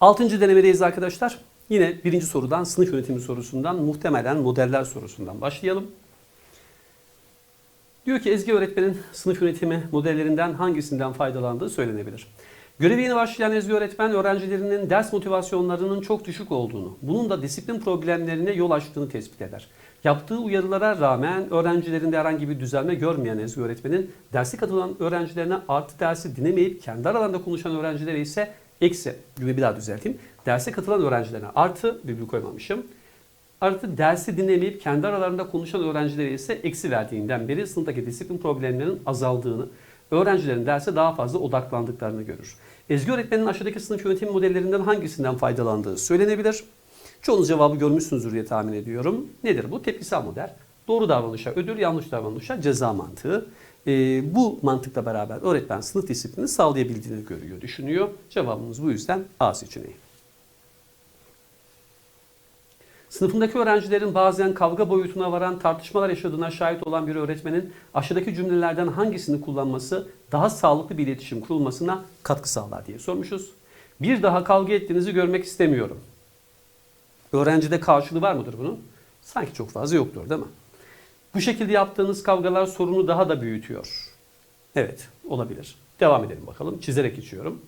Altıncı denemedeyiz arkadaşlar. Yine birinci sorudan, sınıf yönetimi sorusundan, muhtemelen modeller sorusundan başlayalım. Diyor ki Ezgi öğretmenin sınıf yönetimi modellerinden hangisinden faydalandığı söylenebilir. Görevi yeni başlayan Ezgi öğretmen öğrencilerinin ders motivasyonlarının çok düşük olduğunu, bunun da disiplin problemlerine yol açtığını tespit eder. Yaptığı uyarılara rağmen öğrencilerinde herhangi bir düzelme görmeyen Ezgi öğretmenin dersi katılan öğrencilerine artı dersi dinlemeyip kendi aralarında konuşan öğrencilere ise eksi gibi bir daha düzelteyim. Derse katılan öğrencilerine artı virgül koymamışım. Artı dersi dinlemeyip kendi aralarında konuşan öğrencilere ise eksi verdiğinden beri sınıftaki disiplin problemlerinin azaldığını, öğrencilerin derse daha fazla odaklandıklarını görür. Ezgi öğretmenin aşağıdaki sınıf yönetimi modellerinden hangisinden faydalandığı söylenebilir. Çoğunuz cevabı görmüşsünüzdür diye tahmin ediyorum. Nedir bu? Tepkisel model. Doğru davranışa ödül, yanlış davranışa ceza mantığı. Ee, bu mantıkla beraber öğretmen sınıf disiplini sağlayabildiğini görüyor, düşünüyor. Cevabımız bu yüzden A seçeneği. Sınıfındaki öğrencilerin bazen kavga boyutuna varan tartışmalar yaşadığına şahit olan bir öğretmenin aşağıdaki cümlelerden hangisini kullanması daha sağlıklı bir iletişim kurulmasına katkı sağlar diye sormuşuz. Bir daha kavga ettiğinizi görmek istemiyorum. Öğrencide karşılığı var mıdır bunun? Sanki çok fazla yoktur değil mi? Bu şekilde yaptığınız kavgalar sorunu daha da büyütüyor. Evet, olabilir. Devam edelim bakalım. Çizerek geçiyorum.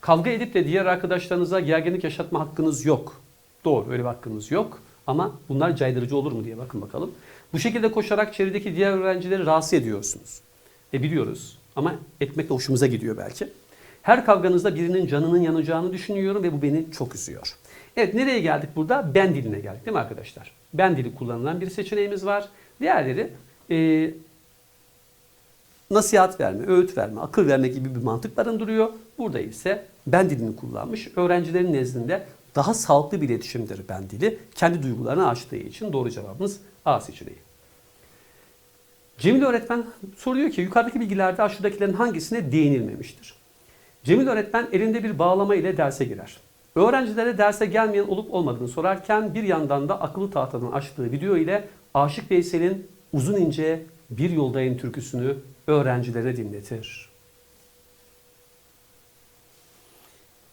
Kavga edip de diğer arkadaşlarınıza gerginlik yaşatma hakkınız yok. Doğru, öyle bir hakkınız yok. Ama bunlar caydırıcı olur mu diye bakın bakalım. Bu şekilde koşarak çevredeki diğer öğrencileri rahatsız ediyorsunuz. E biliyoruz ama etmek de hoşumuza gidiyor belki. Her kavganızda birinin canının yanacağını düşünüyorum ve bu beni çok üzüyor. Evet nereye geldik burada? Ben diline geldik değil mi arkadaşlar? Ben dili kullanılan bir seçeneğimiz var. Diğerleri e, nasihat verme, öğüt verme, akıl verme gibi bir mantık barındırıyor. Burada ise ben dilini kullanmış. Öğrencilerin nezdinde daha sağlıklı bir iletişimdir ben dili. Kendi duygularını açtığı için doğru cevabımız A seçeneği. Cemil öğretmen soruyor ki yukarıdaki bilgilerde aşağıdakilerin hangisine değinilmemiştir? Cemil öğretmen elinde bir bağlama ile derse girer. Öğrencilere derse gelmeyen olup olmadığını sorarken bir yandan da akıllı tahtadan açtığı video ile Aşık Veysel'in uzun ince bir yoldayım türküsünü öğrencilere dinletir.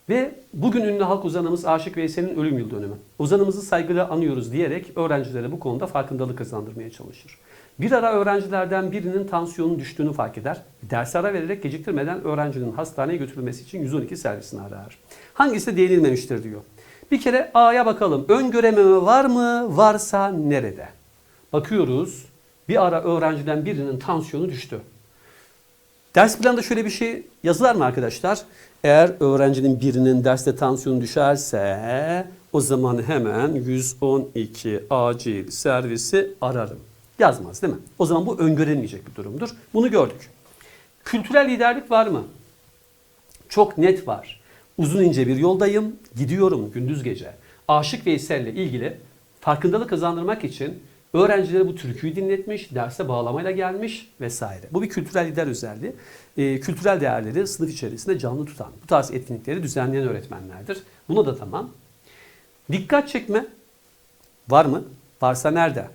Ve bugün ünlü halk ozanımız Aşık Veysel'in ölüm yıl dönümü. Ozanımızı saygıyla anıyoruz diyerek öğrencilere bu konuda farkındalık kazandırmaya çalışır. Bir ara öğrencilerden birinin tansiyonun düştüğünü fark eder. Ders ara vererek geciktirmeden öğrencinin hastaneye götürülmesi için 112 servisini arar. Hangisi değinilmemiştir diyor. Bir kere A'ya bakalım. Öngörememe var mı? Varsa nerede? Bakıyoruz. Bir ara öğrenciden birinin tansiyonu düştü. Ders planında şöyle bir şey yazılar mı arkadaşlar? Eğer öğrencinin birinin derste tansiyonu düşerse o zaman hemen 112 acil servisi ararım. Yazmaz değil mi? O zaman bu öngöremeyecek bir durumdur. Bunu gördük. Kültürel liderlik var mı? Çok net var. Uzun ince bir yoldayım, gidiyorum gündüz gece. Aşık Veysel'le ilgili farkındalık kazandırmak için öğrencilere bu türküyü dinletmiş, derse bağlamayla gelmiş vesaire. Bu bir kültürel lider özelliği. Ee, kültürel değerleri sınıf içerisinde canlı tutan, bu tarz etkinlikleri düzenleyen öğretmenlerdir. Buna da tamam. Dikkat çekme var mı? Varsa nerede?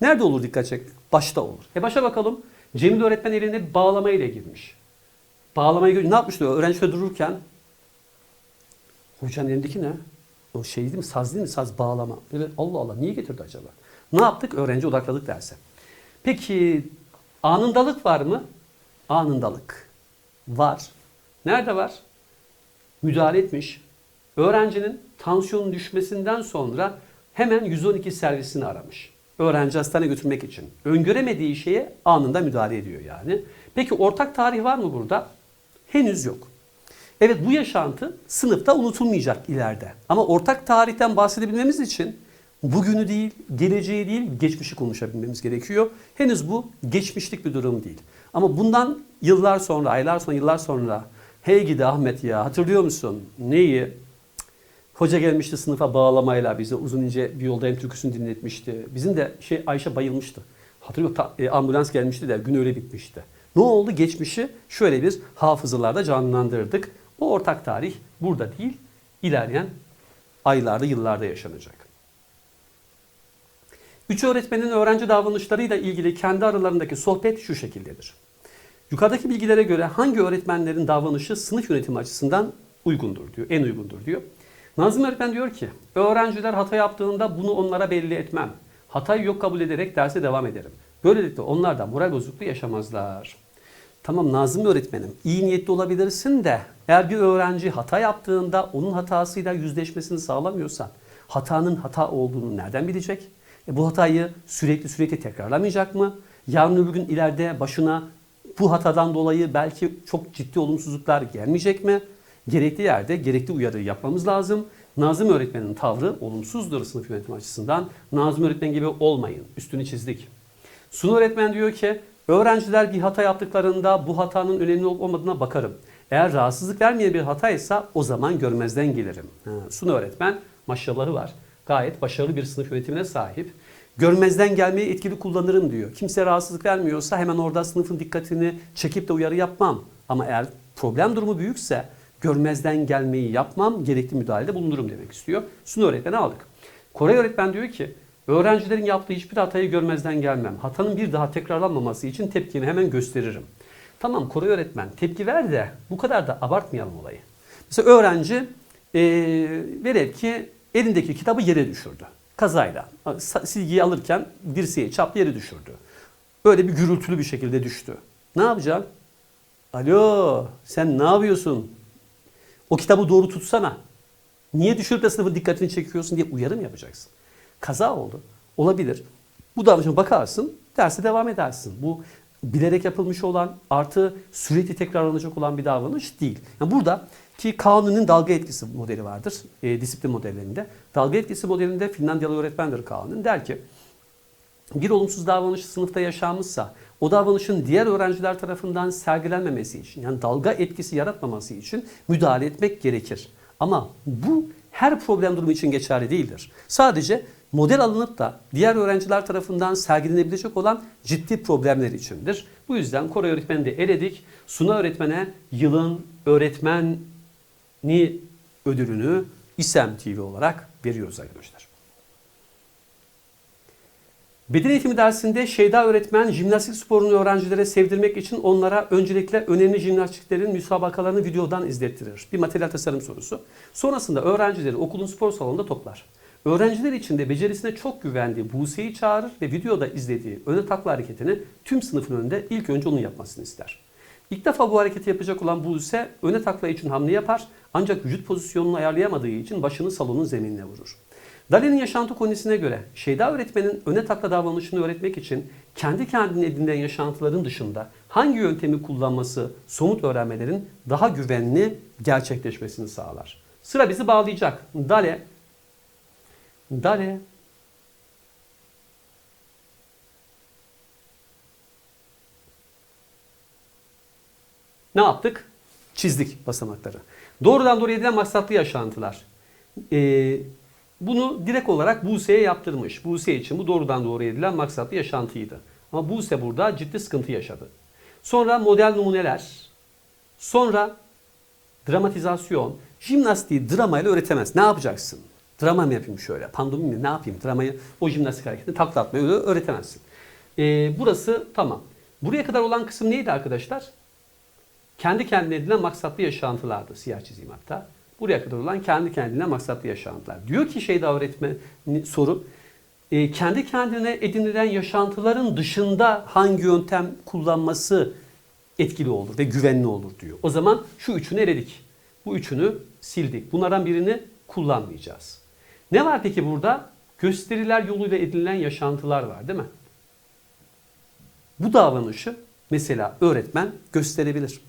Nerede olur dikkat çek? Başta olur. E başa bakalım. Cemil öğretmen elinde bağlama ile girmiş. Bağlamayı ne yapmıştı? Öğrenci şöyle dururken hocanın elindeki ne? O şey değil mi? Saz değil mi? Saz bağlama. Böyle Allah Allah niye getirdi acaba? Ne yaptık? Öğrenci odakladık derse. Peki anındalık var mı? Anındalık. Var. Nerede var? Müdahale etmiş. Öğrencinin tansiyonun düşmesinden sonra hemen 112 servisini aramış. Öğrenci hastaneye götürmek için. Öngöremediği şeye anında müdahale ediyor yani. Peki ortak tarih var mı burada? Henüz yok. Evet bu yaşantı sınıfta unutulmayacak ileride. Ama ortak tarihten bahsedebilmemiz için bugünü değil, geleceği değil, geçmişi konuşabilmemiz gerekiyor. Henüz bu geçmişlik bir durum değil. Ama bundan yıllar sonra, aylar sonra, yıllar sonra hey gidi Ahmet ya hatırlıyor musun? Neyi? Hoca gelmişti sınıfa bağlamayla bize uzun ince bir yoldayım türküsünü dinletmişti. Bizim de şey Ayşe bayılmıştı. Hatırlıyor ta, e, ambulans gelmişti de gün öyle bitmişti. Ne oldu? Geçmişi şöyle bir hafızalarda canlandırdık. O ortak tarih burada değil, ilerleyen aylarda, yıllarda yaşanacak. Üç öğretmenin öğrenci davranışlarıyla ilgili kendi aralarındaki sohbet şu şekildedir. Yukarıdaki bilgilere göre hangi öğretmenlerin davranışı sınıf yönetimi açısından uygundur diyor, en uygundur diyor. Nazım öğretmen diyor ki, öğrenciler hata yaptığında bunu onlara belli etmem. Hatayı yok kabul ederek derse devam ederim. Böylelikle onlar da moral bozukluğu yaşamazlar. Tamam Nazım öğretmenim, iyi niyetli olabilirsin de eğer bir öğrenci hata yaptığında onun hatasıyla yüzleşmesini sağlamıyorsan hatanın hata olduğunu nereden bilecek? E bu hatayı sürekli sürekli tekrarlamayacak mı? Yarın öbür gün ileride başına bu hatadan dolayı belki çok ciddi olumsuzluklar gelmeyecek mi? Gerekli yerde gerekli uyarıyı yapmamız lazım. Nazım öğretmenin tavrı olumsuzdur sınıf yönetimi açısından. Nazım öğretmen gibi olmayın. Üstünü çizdik. Sunu öğretmen diyor ki öğrenciler bir hata yaptıklarında bu hatanın önemli olup olmadığına bakarım. Eğer rahatsızlık vermeyen bir hataysa o zaman görmezden gelirim. Ha, Sunu öğretmen maşallahı var. Gayet başarılı bir sınıf yönetimine sahip. Görmezden gelmeyi etkili kullanırım diyor. Kimse rahatsızlık vermiyorsa hemen orada sınıfın dikkatini çekip de uyarı yapmam. Ama eğer problem durumu büyükse görmezden gelmeyi yapmam, gerekli müdahalede bulunurum demek istiyor. Sunu öğretmeni aldık. Koray öğretmen diyor ki öğrencilerin yaptığı hiçbir hatayı görmezden gelmem. Hatanın bir daha tekrarlanmaması için tepkimi hemen gösteririm. Tamam Koray öğretmen tepki ver de bu kadar da abartmayalım olayı. Mesela öğrenci e, velev ki elindeki kitabı yere düşürdü. Kazayla. Silgiyi alırken dirseği çap yere düşürdü. Böyle bir gürültülü bir şekilde düştü. Ne yapacaksın? Alo sen ne yapıyorsun? O kitabı doğru tutsana. Niye düşürüp de sınıfın dikkatini çekiyorsun diye uyarım yapacaksın. Kaza oldu. Olabilir. Bu davranışa bakarsın, derse devam edersin. Bu bilerek yapılmış olan artı sürekli tekrarlanacak olan bir davranış değil. Yani burada ki Kanun'un dalga etkisi modeli vardır. E, disiplin modellerinde. Dalga etkisi modelinde Finlandiyalı öğretmendir Kanun. Der ki bir olumsuz davranış sınıfta yaşanmışsa o davranışın diğer öğrenciler tarafından sergilenmemesi için yani dalga etkisi yaratmaması için müdahale etmek gerekir. Ama bu her problem durumu için geçerli değildir. Sadece model alınıp da diğer öğrenciler tarafından sergilenebilecek olan ciddi problemler içindir. Bu yüzden Koray öğretmeni de eledik. Suna öğretmene yılın öğretmeni ödülünü İSEM TV olarak veriyoruz arkadaşlar. Beden eğitimi dersinde Şeyda öğretmen jimnastik sporunu öğrencilere sevdirmek için onlara öncelikle önemli jimnastiklerin müsabakalarını videodan izlettirir. Bir materyal tasarım sorusu. Sonrasında öğrencileri okulun spor salonunda toplar. Öğrenciler içinde becerisine çok güvendiği Buse'yi çağırır ve videoda izlediği öne takla hareketini tüm sınıfın önünde ilk önce onun yapmasını ister. İlk defa bu hareketi yapacak olan Buse öne takla için hamle yapar ancak vücut pozisyonunu ayarlayamadığı için başını salonun zeminine vurur. Dali'nin yaşantı konisine göre Şeyda öğretmenin öne takla davranışını öğretmek için kendi kendine edinilen yaşantıların dışında hangi yöntemi kullanması somut öğrenmelerin daha güvenli gerçekleşmesini sağlar. Sıra bizi bağlayacak. Dale Dale Ne yaptık? Çizdik basamakları. Doğrudan doğruya edilen maksatlı yaşantılar. Ee, bunu direkt olarak Buse'ye yaptırmış. Buse için bu doğrudan doğruya edilen maksatlı yaşantıydı. Ama Buse burada ciddi sıkıntı yaşadı. Sonra model numuneler, sonra dramatizasyon. Jimnastiği dramayla öğretemez. Ne yapacaksın? Drama mı yapayım şöyle? Pandomim mi? Ne yapayım? Dramayı, o jimnastik hareketini takla atmayı öğretemezsin. Ee, burası tamam. Buraya kadar olan kısım neydi arkadaşlar? Kendi kendine edilen maksatlı yaşantılardı. Siyah çizeyim hatta. Buraya kadar olan kendi kendine maksatlı yaşantılar. Diyor ki şeyde öğretmen soru. e, kendi kendine edinilen yaşantıların dışında hangi yöntem kullanması etkili olur ve güvenli olur diyor. O zaman şu üçünü eledik. Bu üçünü sildik. Bunlardan birini kullanmayacağız. Ne var peki burada? Gösteriler yoluyla edinilen yaşantılar var değil mi? Bu davranışı mesela öğretmen gösterebilir.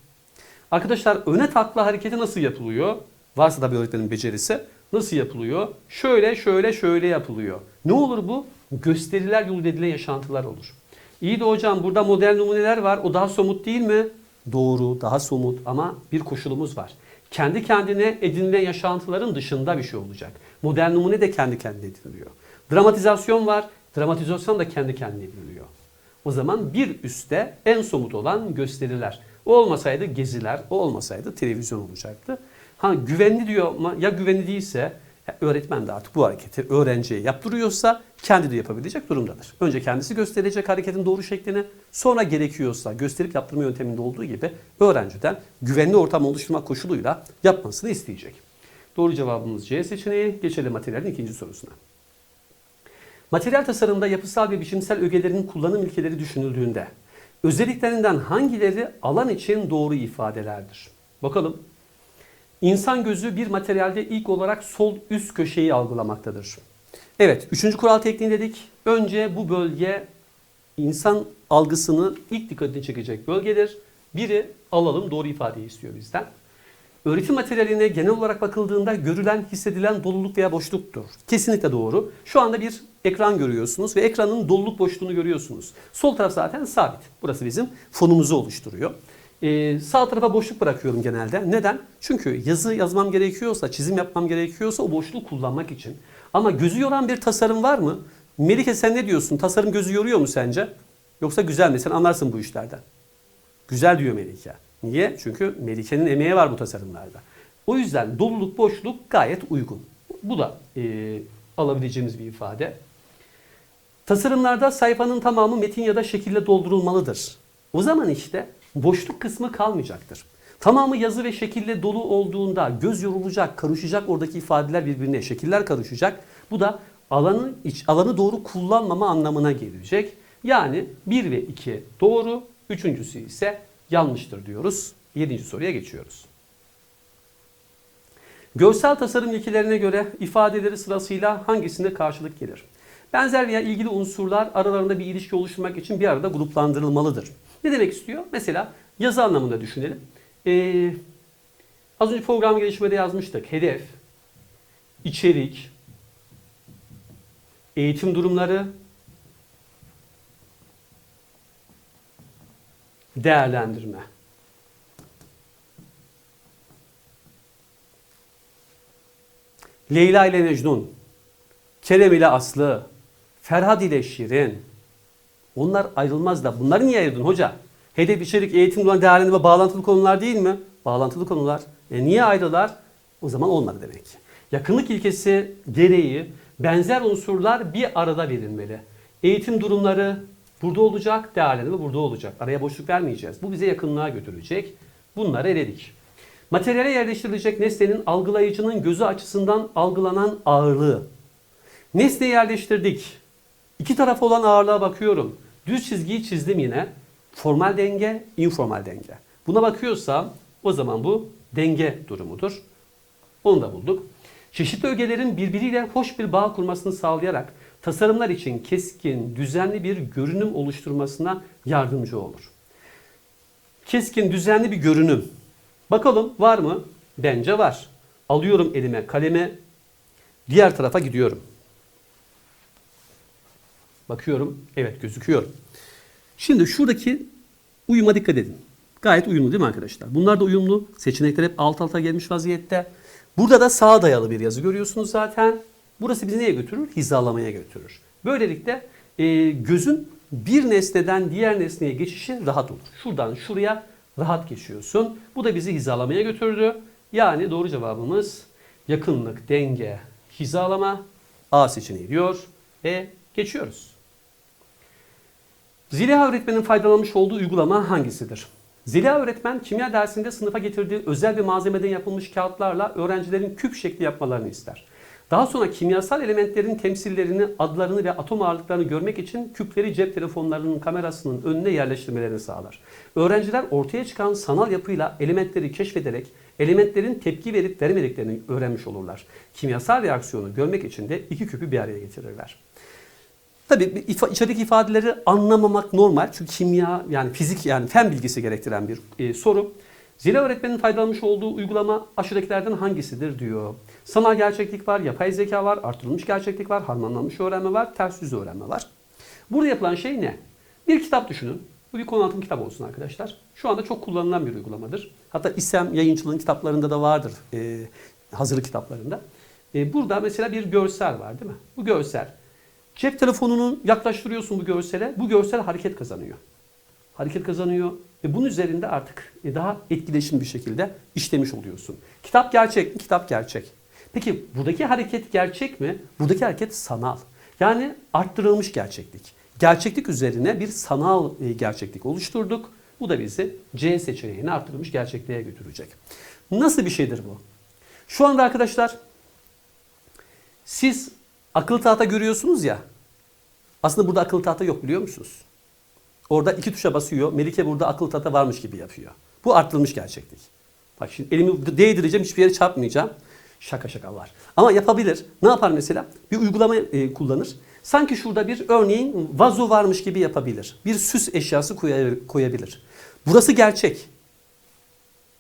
Arkadaşlar öne takla hareketi nasıl yapılıyor? Varsa da öğretmenin becerisi. Nasıl yapılıyor? Şöyle şöyle şöyle yapılıyor. Ne olur bu? Gösteriler yoluyla edilen yaşantılar olur. İyi de hocam burada model numuneler var. O daha somut değil mi? Doğru, daha somut ama bir koşulumuz var. Kendi kendine edinilen yaşantıların dışında bir şey olacak. Model numune de kendi kendine ediniliyor. Dramatizasyon var. Dramatizasyon da kendi kendine ediniliyor. O zaman bir üstte en somut olan gösteriler. O olmasaydı geziler, o olmasaydı televizyon olacaktı. Ha güvenli diyor ama ya güvenli değilse öğretmen de artık bu hareketi öğrenciye yaptırıyorsa kendi de yapabilecek durumdadır. Önce kendisi gösterecek hareketin doğru şeklini sonra gerekiyorsa gösterip yaptırma yönteminde olduğu gibi öğrenciden güvenli ortam oluşturmak koşuluyla yapmasını isteyecek. Doğru cevabımız C seçeneği. Geçelim materyalin ikinci sorusuna. Materyal tasarımda yapısal ve biçimsel ögelerin kullanım ilkeleri düşünüldüğünde özelliklerinden hangileri alan için doğru ifadelerdir? Bakalım. İnsan gözü bir materyalde ilk olarak sol üst köşeyi algılamaktadır. Evet, üçüncü kural tekniği dedik. Önce bu bölge insan algısını ilk dikkatini çekecek bölgedir. Biri alalım doğru ifadeyi istiyor bizden. Öğretim materyaline genel olarak bakıldığında görülen, hissedilen doluluk veya boşluktur. Kesinlikle doğru. Şu anda bir ekran görüyorsunuz ve ekranın doluluk boşluğunu görüyorsunuz. Sol taraf zaten sabit. Burası bizim fonumuzu oluşturuyor. Ee, sağ tarafa boşluk bırakıyorum genelde. Neden? Çünkü yazı yazmam gerekiyorsa, çizim yapmam gerekiyorsa o boşluğu kullanmak için. Ama gözü yoran bir tasarım var mı? Melike sen ne diyorsun? Tasarım gözü yoruyor mu sence? Yoksa güzel mi? Sen anlarsın bu işlerden. Güzel diyor Melike. Niye? Çünkü Melike'nin emeği var bu tasarımlarda. O yüzden doluluk, boşluk gayet uygun. Bu da e, alabileceğimiz bir ifade. Tasarımlarda sayfanın tamamı metin ya da şekilde doldurulmalıdır. O zaman işte boşluk kısmı kalmayacaktır. Tamamı yazı ve şekille dolu olduğunda göz yorulacak, karışacak oradaki ifadeler birbirine, şekiller karışacak. Bu da alanı iç, alanı doğru kullanmama anlamına gelecek. Yani 1 ve 2 doğru, üçüncüsü ise yanlıştır diyoruz. Yedinci soruya geçiyoruz. Görsel tasarım ilkelerine göre ifadeleri sırasıyla hangisinde karşılık gelir? Benzer veya ilgili unsurlar aralarında bir ilişki oluşturmak için bir arada gruplandırılmalıdır. Ne demek istiyor? Mesela yazı anlamında düşünelim. Ee, az önce program gelişmede yazmıştık. Hedef, içerik, eğitim durumları, değerlendirme. Leyla ile Mecnun, Kerem ile Aslı, Ferhat ile Şirin. Onlar ayrılmaz da. Bunları niye ayırdın hoca? Hedef, içerik, eğitim, duran değerlendirme bağlantılı konular değil mi? Bağlantılı konular. E niye ayrılar? O zaman olmadı demek ki. Yakınlık ilkesi gereği benzer unsurlar bir arada verilmeli. Eğitim durumları burada olacak, değerlendirme burada olacak. Araya boşluk vermeyeceğiz. Bu bize yakınlığa götürecek. Bunları eledik. Materyale yerleştirilecek nesnenin algılayıcının gözü açısından algılanan ağırlığı. Nesneyi yerleştirdik. İki taraf olan ağırlığa bakıyorum. Düz çizgiyi çizdim yine. Formal denge, informal denge. Buna bakıyorsam o zaman bu denge durumudur. Onu da bulduk. Çeşitli ögelerin birbiriyle hoş bir bağ kurmasını sağlayarak tasarımlar için keskin, düzenli bir görünüm oluşturmasına yardımcı olur. Keskin, düzenli bir görünüm. Bakalım var mı? Bence var. Alıyorum elime kalemi, diğer tarafa gidiyorum. Bakıyorum, evet gözüküyor. Şimdi şuradaki uyuma dikkat edin. Gayet uyumlu değil mi arkadaşlar? Bunlar da uyumlu. Seçenekler hep alt alta gelmiş vaziyette. Burada da sağa dayalı bir yazı görüyorsunuz zaten. Burası bizi neye götürür? Hizalamaya götürür. Böylelikle e, gözün bir nesneden diğer nesneye geçişi rahat olur. Şuradan şuraya rahat geçiyorsun. Bu da bizi hizalamaya götürdü. Yani doğru cevabımız yakınlık, denge, hizalama A seçeneği diyor ve geçiyoruz. Zeliha öğretmenin faydalanmış olduğu uygulama hangisidir? Zeliha öğretmen kimya dersinde sınıfa getirdiği özel bir malzemeden yapılmış kağıtlarla öğrencilerin küp şekli yapmalarını ister. Daha sonra kimyasal elementlerin temsillerini, adlarını ve atom ağırlıklarını görmek için küpleri cep telefonlarının kamerasının önüne yerleştirmelerini sağlar. Öğrenciler ortaya çıkan sanal yapıyla elementleri keşfederek elementlerin tepki verip vermediklerini öğrenmiş olurlar. Kimyasal reaksiyonu görmek için de iki küpü bir araya getirirler. Tabii içerideki ifadeleri anlamamak normal. Çünkü kimya yani fizik yani fen bilgisi gerektiren bir e, soru. Zila öğretmenin faydalanmış olduğu uygulama aşağıdakilerden hangisidir diyor. Sanal gerçeklik var, yapay zeka var, artırılmış gerçeklik var, harmanlanmış öğrenme var, ters yüz öğrenme var. Burada yapılan şey ne? Bir kitap düşünün. Bu bir konu anlatım kitabı olsun arkadaşlar. Şu anda çok kullanılan bir uygulamadır. Hatta İSEM yayıncılığın kitaplarında da vardır. E, hazırlık kitaplarında. E, burada mesela bir görsel var değil mi? Bu görsel. Cep telefonunu yaklaştırıyorsun bu görsele. Bu görsel hareket kazanıyor. Hareket kazanıyor ve bunun üzerinde artık e, daha etkileşim bir şekilde işlemiş oluyorsun. Kitap gerçek mi? Kitap gerçek. Peki buradaki hareket gerçek mi? Buradaki hareket sanal. Yani arttırılmış gerçeklik. Gerçeklik üzerine bir sanal e, gerçeklik oluşturduk. Bu da bizi C seçeneğine arttırılmış gerçekliğe götürecek. Nasıl bir şeydir bu? Şu anda arkadaşlar siz akıllı tahta görüyorsunuz ya. Aslında burada akıllı tahta yok biliyor musunuz? Orada iki tuşa basıyor. Melike burada akıllı tahta varmış gibi yapıyor. Bu arttırılmış gerçeklik. Bak şimdi elimi değdireceğim hiçbir yere çarpmayacağım. Şaka şaka var. Ama yapabilir. Ne yapar mesela? Bir uygulama e, kullanır. Sanki şurada bir örneğin vazo varmış gibi yapabilir. Bir süs eşyası koya- koyabilir. Burası gerçek.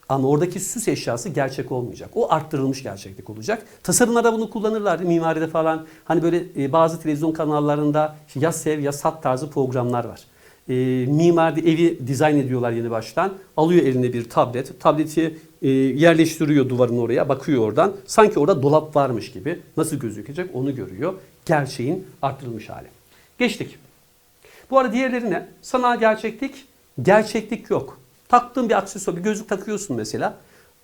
Ama oradaki süs eşyası gerçek olmayacak. O arttırılmış gerçeklik olacak. Tasarımlarda bunu kullanırlar. Mimaride falan. Hani böyle e, bazı televizyon kanallarında işte ya sev ya sat tarzı programlar var. E, mimaride evi dizayn ediyorlar yeni baştan. Alıyor eline bir tablet. Tableti e, yerleştiriyor duvarın oraya. Bakıyor oradan. Sanki orada dolap varmış gibi. Nasıl gözükecek onu görüyor. Gerçeğin arttırılmış hali. Geçtik. Bu arada diğerlerine sanal gerçeklik, gerçeklik yok. Taktığın bir aksesuar, bir gözlük takıyorsun mesela.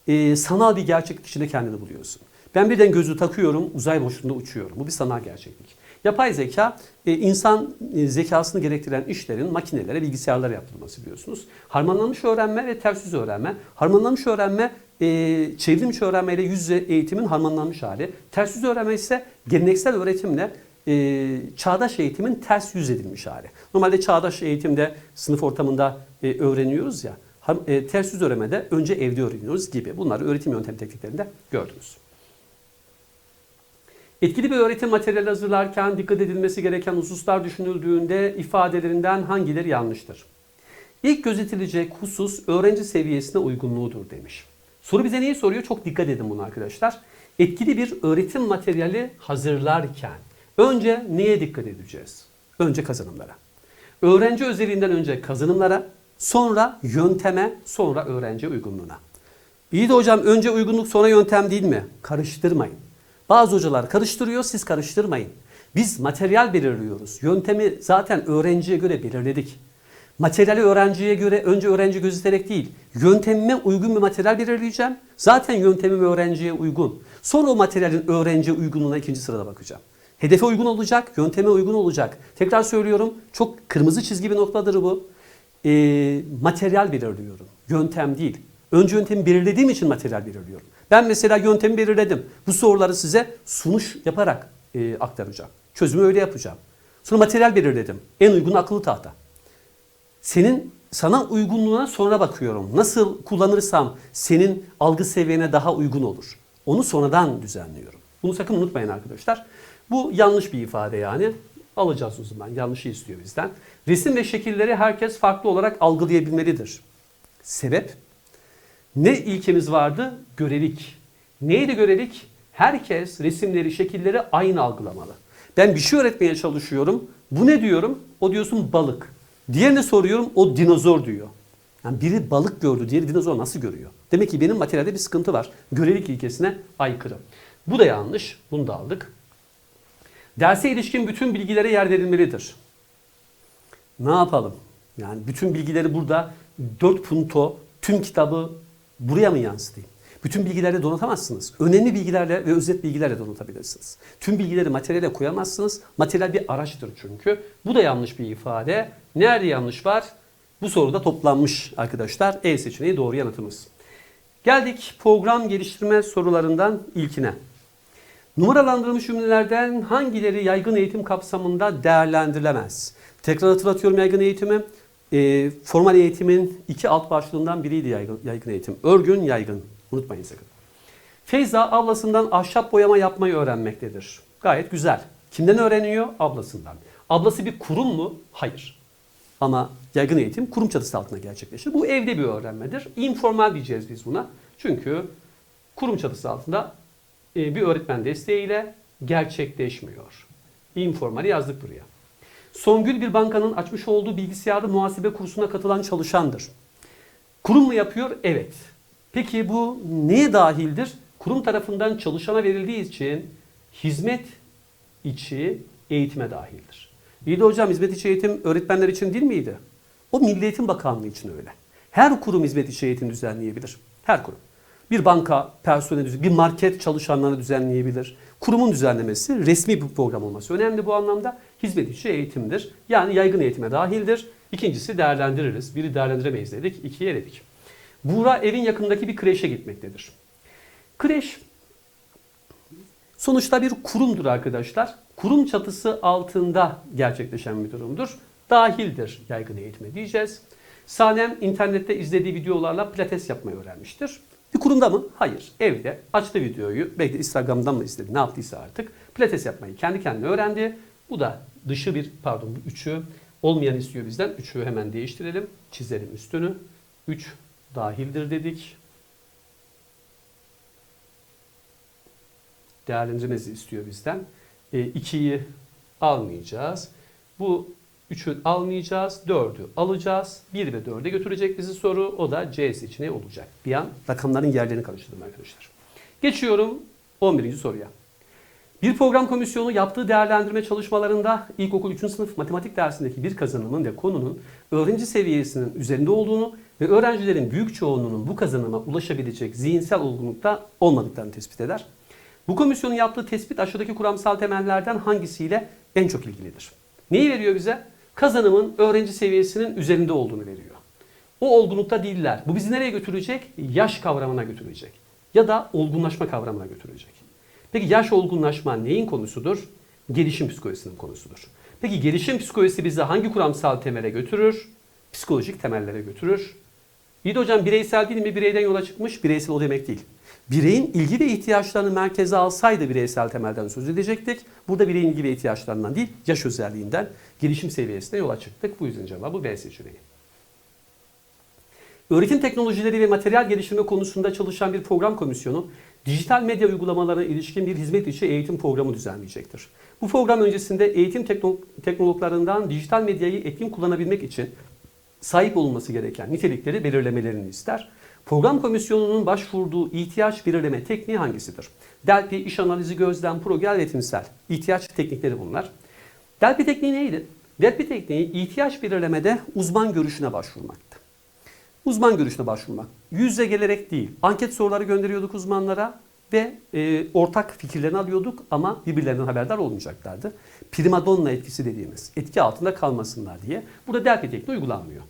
Ee, sanal bir gerçeklik içinde kendini buluyorsun. Ben birden gözlüğü takıyorum, uzay boşluğunda uçuyorum. Bu bir sanal gerçeklik. Yapay zeka, e, insan e, zekasını gerektiren işlerin makinelere, bilgisayarlara yaptırılması biliyorsunuz. Harmanlanmış öğrenme ve ters yüz öğrenme. Harmanlanmış öğrenme, e, çevrimiçi öğrenme ile yüz yüze eğitimin harmanlanmış hali. Ters yüz öğrenme ise geleneksel öğretimle e, çağdaş eğitimin ters yüz edilmiş hali. Normalde çağdaş eğitimde sınıf ortamında e, öğreniyoruz ya. E, ters yüz öğrenmede önce evde öğreniyoruz gibi. Bunları öğretim yöntem tekniklerinde gördünüz. Etkili bir öğretim materyali hazırlarken dikkat edilmesi gereken hususlar düşünüldüğünde ifadelerinden hangileri yanlıştır? İlk gözetilecek husus öğrenci seviyesine uygunluğudur demiş. Soru bize neyi soruyor? Çok dikkat edin bunu arkadaşlar. Etkili bir öğretim materyali hazırlarken önce neye dikkat edeceğiz? Önce kazanımlara. Öğrenci özelliğinden önce kazanımlara, sonra yönteme, sonra öğrenci uygunluğuna. İyi de hocam önce uygunluk sonra yöntem değil mi? Karıştırmayın. Bazı hocalar karıştırıyor, siz karıştırmayın. Biz materyal belirliyoruz. Yöntemi zaten öğrenciye göre belirledik. Materyali öğrenciye göre önce öğrenci gözeterek değil, yöntemime uygun bir materyal belirleyeceğim. Zaten yöntemim öğrenciye uygun. Sonra o materyalin öğrenciye uygunluğuna ikinci sırada bakacağım. Hedefe uygun olacak, yönteme uygun olacak. Tekrar söylüyorum, çok kırmızı çizgi bir noktadır bu. Ee, materyal belirliyorum, yöntem değil. Önce yöntemi belirlediğim için materyal belirliyorum. Ben mesela yöntemi belirledim. Bu soruları size sunuş yaparak e, aktaracağım. Çözümü öyle yapacağım. Sonra materyal belirledim. En uygun akıllı tahta. Senin sana uygunluğuna sonra bakıyorum. Nasıl kullanırsam senin algı seviyene daha uygun olur. Onu sonradan düzenliyorum. Bunu sakın unutmayın arkadaşlar. Bu yanlış bir ifade yani. Alacağız o zaman. Yanlışı istiyor bizden. Resim ve şekilleri herkes farklı olarak algılayabilmelidir. Sebep? Ne ilkemiz vardı? Görelik. Neydi görelik? Herkes resimleri, şekilleri aynı algılamalı. Ben bir şey öğretmeye çalışıyorum. Bu ne diyorum? O diyorsun balık. Diğerine soruyorum o dinozor diyor. Yani biri balık gördü, diğeri dinozor nasıl görüyor? Demek ki benim materyalde bir sıkıntı var. Görelik ilkesine aykırı. Bu da yanlış. Bunu da aldık. Derse ilişkin bütün bilgilere yer verilmelidir. Ne yapalım? Yani bütün bilgileri burada 4 punto tüm kitabı buraya mı yansıtayım? Bütün bilgilerle donatamazsınız. Önemli bilgilerle ve özet bilgilerle donatabilirsiniz. Tüm bilgileri materyale koyamazsınız. Materyal bir araçtır çünkü. Bu da yanlış bir ifade. Nerede yanlış var? Bu soruda toplanmış arkadaşlar. E seçeneği doğru yanıtımız. Geldik program geliştirme sorularından ilkine. Numaralandırılmış cümlelerden hangileri yaygın eğitim kapsamında değerlendirilemez? Tekrar hatırlatıyorum yaygın eğitimi. E, formal eğitimin iki alt başlığından biriydi yaygın, yaygın eğitim. Örgün, yaygın. Unutmayın sakın. Feyza ablasından ahşap boyama yapmayı öğrenmektedir. Gayet güzel. Kimden öğreniyor? Ablasından. Ablası bir kurum mu? Hayır. Ama yaygın eğitim kurum çatısı altında gerçekleşir. Bu evde bir öğrenmedir. Informal diyeceğiz biz buna. Çünkü kurum çatısı altında e, bir öğretmen desteğiyle gerçekleşmiyor. Informal yazdık buraya. Songül bir bankanın açmış olduğu bilgisayarlı muhasebe kursuna katılan çalışandır. Kurum mu yapıyor? Evet. Peki bu neye dahildir? Kurum tarafından çalışana verildiği için hizmet içi eğitime dahildir. İyi de hocam hizmet içi eğitim öğretmenler için değil miydi? O Milli Eğitim Bakanlığı için öyle. Her kurum hizmet içi eğitim düzenleyebilir. Her kurum. Bir banka personeli, bir market çalışanlarını düzenleyebilir. Kurumun düzenlemesi resmi bir program olması önemli bu anlamda. Hizmet içi eğitimdir. Yani yaygın eğitime dahildir. İkincisi değerlendiririz. Biri değerlendiremeyiz dedik. ikiye eledik. Buğra evin yakındaki bir kreşe gitmektedir. Kreş sonuçta bir kurumdur arkadaşlar. Kurum çatısı altında gerçekleşen bir durumdur. Dahildir yaygın eğitime diyeceğiz. Sanem internette izlediği videolarla pilates yapmayı öğrenmiştir. Bir kurumda mı? Hayır. Evde açtı videoyu. Belki de Instagram'dan mı izledi? Ne yaptıysa artık. Pilates yapmayı kendi kendine öğrendi. Bu da dışı bir pardon bu üçü olmayan istiyor bizden. Üçü hemen değiştirelim. Çizelim üstünü. 3 dahildir dedik. Değerlendirmesi istiyor bizden. 2'yi almayacağız. Bu 3'ü almayacağız. 4'ü alacağız. 1 ve 4'e götürecek bizi soru. O da C seçeneği olacak. Bir an rakamların yerlerini karıştırdım arkadaşlar. Geçiyorum 11. soruya. Bir program komisyonu yaptığı değerlendirme çalışmalarında ilkokul 3. sınıf matematik dersindeki bir kazanımın ve konunun öğrenci seviyesinin üzerinde olduğunu ve öğrencilerin büyük çoğunluğunun bu kazanıma ulaşabilecek zihinsel olgunlukta olmadıklarını tespit eder. Bu komisyonun yaptığı tespit aşağıdaki kuramsal temellerden hangisiyle en çok ilgilidir? Neyi veriyor bize? Kazanımın öğrenci seviyesinin üzerinde olduğunu veriyor. O olgunlukta değiller. Bu bizi nereye götürecek? Yaş kavramına götürecek. Ya da olgunlaşma kavramına götürecek. Peki yaş olgunlaşma neyin konusudur? Gelişim psikolojisinin konusudur. Peki gelişim psikolojisi bizi hangi kuramsal temele götürür? Psikolojik temellere götürür. İyi hocam bireysel değil mi? Bireyden yola çıkmış. Bireysel o demek değil. Bireyin ilgi ve ihtiyaçlarını merkeze alsaydı bireysel temelden söz edecektik. Burada bireyin ilgi ve ihtiyaçlarından değil, yaş özelliğinden, gelişim seviyesine yola çıktık. Bu yüzden cevabı B seçeneği. Öğretim teknolojileri ve materyal geliştirme konusunda çalışan bir program komisyonu, dijital medya uygulamalarına ilişkin bir hizmet içi eğitim programı düzenleyecektir. Bu program öncesinde eğitim teknologlarından dijital medyayı etkin kullanabilmek için sahip olunması gereken nitelikleri belirlemelerini ister. Program komisyonunun başvurduğu ihtiyaç belirleme tekniği hangisidir? Delpi, iş analizi, gözlem, progel ve timsel. İhtiyaç teknikleri bunlar. Delpi tekniği neydi? Delpi tekniği ihtiyaç belirlemede uzman görüşüne başvurmaktı. Uzman görüşüne başvurmak. Yüzle gelerek değil. Anket soruları gönderiyorduk uzmanlara ve e, ortak fikirlerini alıyorduk ama birbirlerinden haberdar olmayacaklardı. Primadonna etkisi dediğimiz etki altında kalmasınlar diye. Burada delpi tekniği uygulanmıyor.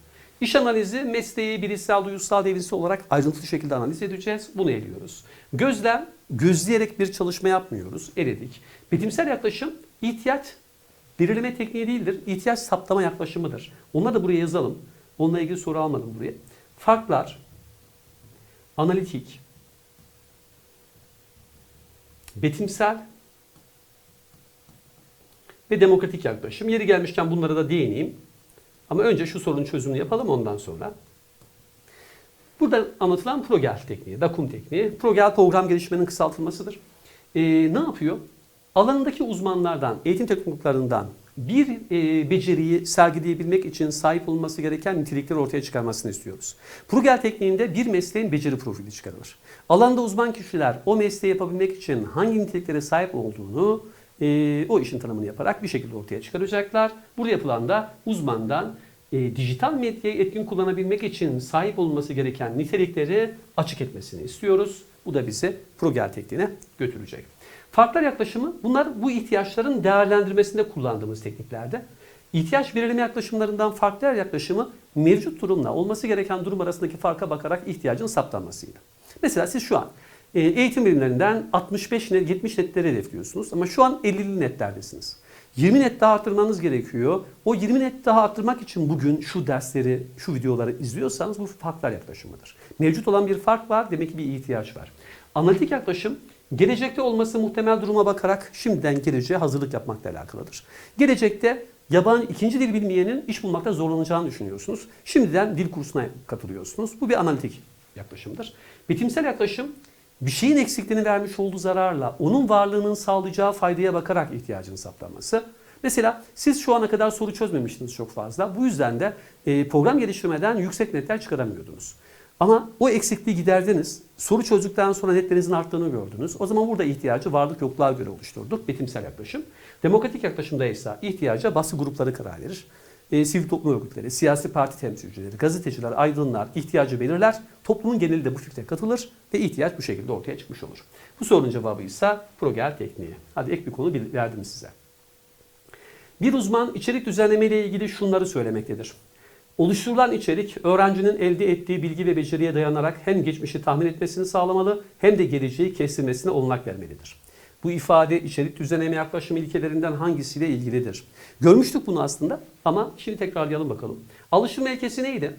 İş analizi mesleği bilişsel, duyusal devrisi olarak ayrıntılı şekilde analiz edeceğiz. Bunu eliyoruz. Gözlem, gözleyerek bir çalışma yapmıyoruz. Eledik. Bilimsel yaklaşım ihtiyaç belirleme tekniği değildir. İhtiyaç saptama yaklaşımıdır. Onları da buraya yazalım. Onunla ilgili soru almadım buraya. Farklar, analitik, betimsel ve demokratik yaklaşım. Yeri gelmişken bunlara da değineyim. Ama önce şu sorunun çözümünü yapalım ondan sonra. Burada anlatılan ProGel tekniği, DAKUM tekniği. ProGel program geliştirmenin kısaltılmasıdır. Ee, ne yapıyor? Alanındaki uzmanlardan, eğitim tekniklerından bir e, beceriyi sergileyebilmek için sahip olması gereken nitelikleri ortaya çıkarmasını istiyoruz. ProGel tekniğinde bir mesleğin beceri profili çıkarılır. Alanda uzman kişiler o mesleği yapabilmek için hangi niteliklere sahip olduğunu e, o işin tanımını yaparak bir şekilde ortaya çıkaracaklar. Burada yapılan da uzmandan e, dijital medyayı etkin kullanabilmek için sahip olması gereken nitelikleri açık etmesini istiyoruz. Bu da bizi ProGel tekniğine götürecek. Farklar yaklaşımı bunlar bu ihtiyaçların değerlendirmesinde kullandığımız tekniklerde. İhtiyaç belirleme yaklaşımlarından farklı yaklaşımı mevcut durumla olması gereken durum arasındaki farka bakarak ihtiyacın saptanmasıydı. Mesela siz şu an e, eğitim bilimlerinden 65 net, 70 netleri hedefliyorsunuz ama şu an 50'li netlerdesiniz. 20 net daha arttırmanız gerekiyor. O 20 net daha arttırmak için bugün şu dersleri, şu videoları izliyorsanız bu farklar yaklaşımıdır. Mevcut olan bir fark var, demek ki bir ihtiyaç var. Analitik yaklaşım gelecekte olması muhtemel duruma bakarak şimdiden geleceğe hazırlık yapmakla alakalıdır. Gelecekte yabancı ikinci dil bilmeyenin iş bulmakta zorlanacağını düşünüyorsunuz. Şimdiden dil kursuna katılıyorsunuz. Bu bir analitik yaklaşımdır. Bitimsel yaklaşım bir şeyin eksikliğini vermiş olduğu zararla onun varlığının sağlayacağı faydaya bakarak ihtiyacın saptanması. Mesela siz şu ana kadar soru çözmemiştiniz çok fazla. Bu yüzden de e, program geliştirmeden yüksek netler çıkaramıyordunuz. Ama o eksikliği giderdiniz. Soru çözdükten sonra netlerinizin arttığını gördünüz. O zaman burada ihtiyacı varlık yokluğa göre oluşturduk. Betimsel yaklaşım. Demokratik yaklaşımda ise ihtiyaca baskı grupları karar verir e, sivil toplum örgütleri, siyasi parti temsilcileri, gazeteciler, aydınlar ihtiyacı belirler. Toplumun geneli de bu fikre katılır ve ihtiyaç bu şekilde ortaya çıkmış olur. Bu sorunun cevabı ise progel tekniği. Hadi ek bir konu verdim size. Bir uzman içerik düzenleme ile ilgili şunları söylemektedir. Oluşturulan içerik öğrencinin elde ettiği bilgi ve beceriye dayanarak hem geçmişi tahmin etmesini sağlamalı hem de geleceği kestirmesine olanak vermelidir. Bu ifade içerik düzenleme yaklaşım ilkelerinden hangisiyle ilgilidir? Görmüştük bunu aslında ama şimdi tekrarlayalım bakalım. Alıştırma ilkesi neydi?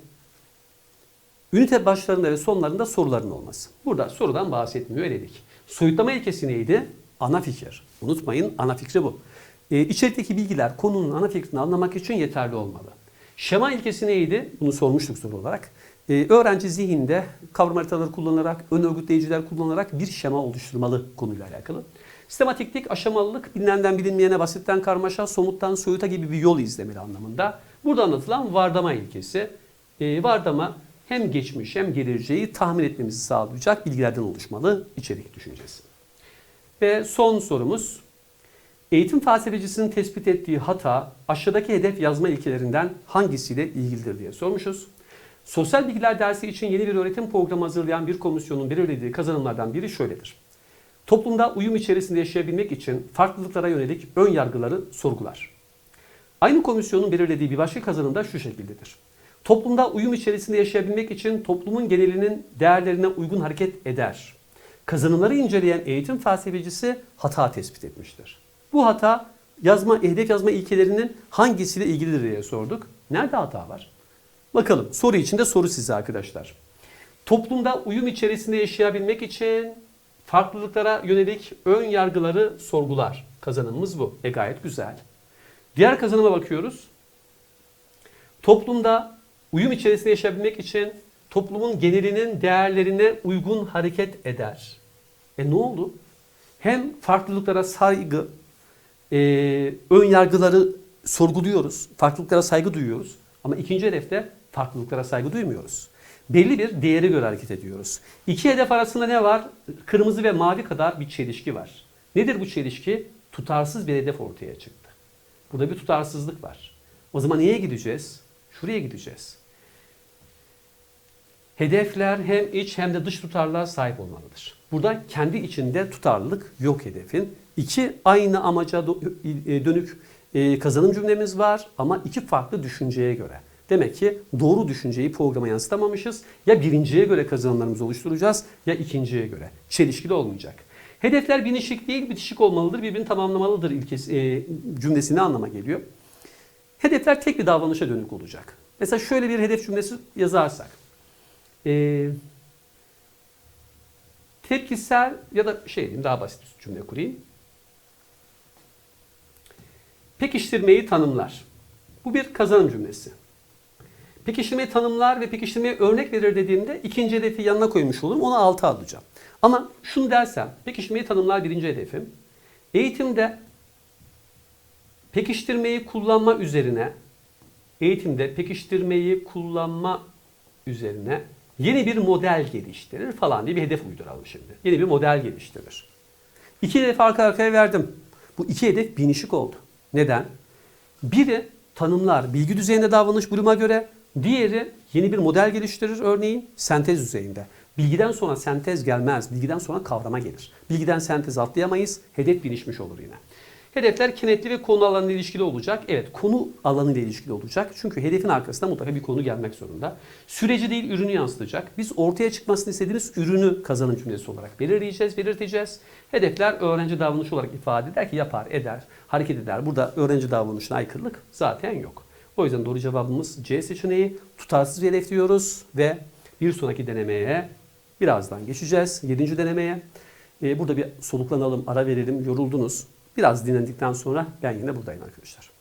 Ünite başlarında ve sonlarında soruların olması. Burada sorudan bahsetmiyor dedik. Soyutlama ilkesi neydi? Ana fikir. Unutmayın ana fikri bu. Ee, içerikteki bilgiler konunun ana fikrini anlamak için yeterli olmalı. Şema ilkesi neydi? Bunu sormuştuk soru olarak. Ee, öğrenci zihinde kavram haritaları kullanarak, ön örgütleyiciler kullanarak bir şema oluşturmalı konuyla alakalı. Sistematiklik, aşamalılık, bilinenden bilinmeyene, basitten karmaşa, somuttan soyuta gibi bir yol izlemeli anlamında. Burada anlatılan vardama ilkesi. Ee, vardama hem geçmiş hem geleceği tahmin etmemizi sağlayacak bilgilerden oluşmalı içerik düşüncesi. Ve son sorumuz. Eğitim felsefecisinin tespit ettiği hata aşağıdaki hedef yazma ilkelerinden hangisiyle ilgilidir diye sormuşuz. Sosyal bilgiler dersi için yeni bir öğretim programı hazırlayan bir komisyonun belirlediği kazanımlardan biri şöyledir. Toplumda uyum içerisinde yaşayabilmek için farklılıklara yönelik ön yargıları sorgular. Aynı komisyonun belirlediği bir başka kazanım da şu şekildedir. Toplumda uyum içerisinde yaşayabilmek için toplumun genelinin değerlerine uygun hareket eder. Kazanımları inceleyen eğitim felsefecisi hata tespit etmiştir. Bu hata yazma, hedef yazma ilkelerinin hangisiyle ilgilidir diye sorduk. Nerede hata var? Bakalım soru içinde soru size arkadaşlar. Toplumda uyum içerisinde yaşayabilmek için farklılıklara yönelik ön yargıları sorgular. Kazanımımız bu. E gayet güzel. Diğer kazanıma bakıyoruz. Toplumda uyum içerisinde yaşayabilmek için toplumun genelinin değerlerine uygun hareket eder. E ne oldu? Hem farklılıklara saygı, e, ön yargıları sorguluyoruz, farklılıklara saygı duyuyoruz. Ama ikinci hedefte farklılıklara saygı duymuyoruz. Belli bir değere göre hareket ediyoruz. İki hedef arasında ne var? Kırmızı ve mavi kadar bir çelişki var. Nedir bu çelişki? Tutarsız bir hedef ortaya çıktı. Burada bir tutarsızlık var. O zaman niye gideceğiz? Şuraya gideceğiz. Hedefler hem iç hem de dış tutarlığa sahip olmalıdır. Burada kendi içinde tutarlılık yok hedefin. İki aynı amaca e, dönük e, kazanım cümlemiz var ama iki farklı düşünceye göre. Demek ki doğru düşünceyi programa yansıtamamışız. Ya birinciye göre kazanımlarımızı oluşturacağız ya ikinciye göre. Çelişkili olmayacak. Hedefler binişik değil bitişik olmalıdır, birbirini tamamlamalıdır ilkesi, e, cümlesi anlama geliyor? Hedefler tek bir davranışa dönük olacak. Mesela şöyle bir hedef cümlesi yazarsak. Ee, tepkisel ya da şey diyeyim daha basit bir cümle kurayım. Pekiştirmeyi tanımlar. Bu bir kazanım cümlesi. Pekiştirmeyi tanımlar ve pekiştirmeye örnek verir dediğimde ikinci hedefi yanına koymuş olurum. Onu altı alacağım. Ama şunu dersem pekiştirmeyi tanımlar birinci hedefim. Eğitimde pekiştirmeyi kullanma üzerine eğitimde pekiştirmeyi kullanma üzerine yeni bir model geliştirir falan diye bir hedef uyduralım şimdi. Yeni bir model geliştirir. İki hedef arka arkaya verdim. Bu iki hedef binişik oldu. Neden? Biri tanımlar bilgi düzeyinde davranış duruma göre, diğeri yeni bir model geliştirir örneğin sentez düzeyinde. Bilgiden sonra sentez gelmez, bilgiden sonra kavrama gelir. Bilgiden sentez atlayamayız, hedef binişmiş olur yine. Hedefler kenetli ve konu alanıyla ilişkili olacak. Evet konu alanıyla ilişkili olacak. Çünkü hedefin arkasında mutlaka bir konu gelmek zorunda. Süreci değil ürünü yansıtacak. Biz ortaya çıkmasını istediğimiz ürünü kazanım cümlesi olarak belirleyeceğiz, belirteceğiz. Hedefler öğrenci davranışı olarak ifade eder ki yapar, eder, hareket eder. Burada öğrenci davranışına aykırılık zaten yok. O yüzden doğru cevabımız C seçeneği. Tutarsız bir hedef diyoruz ve bir sonraki denemeye birazdan geçeceğiz. Yedinci denemeye. Ee, Burada bir soluklanalım, ara verelim, yoruldunuz. Biraz dinlendikten sonra ben yine buradayım arkadaşlar.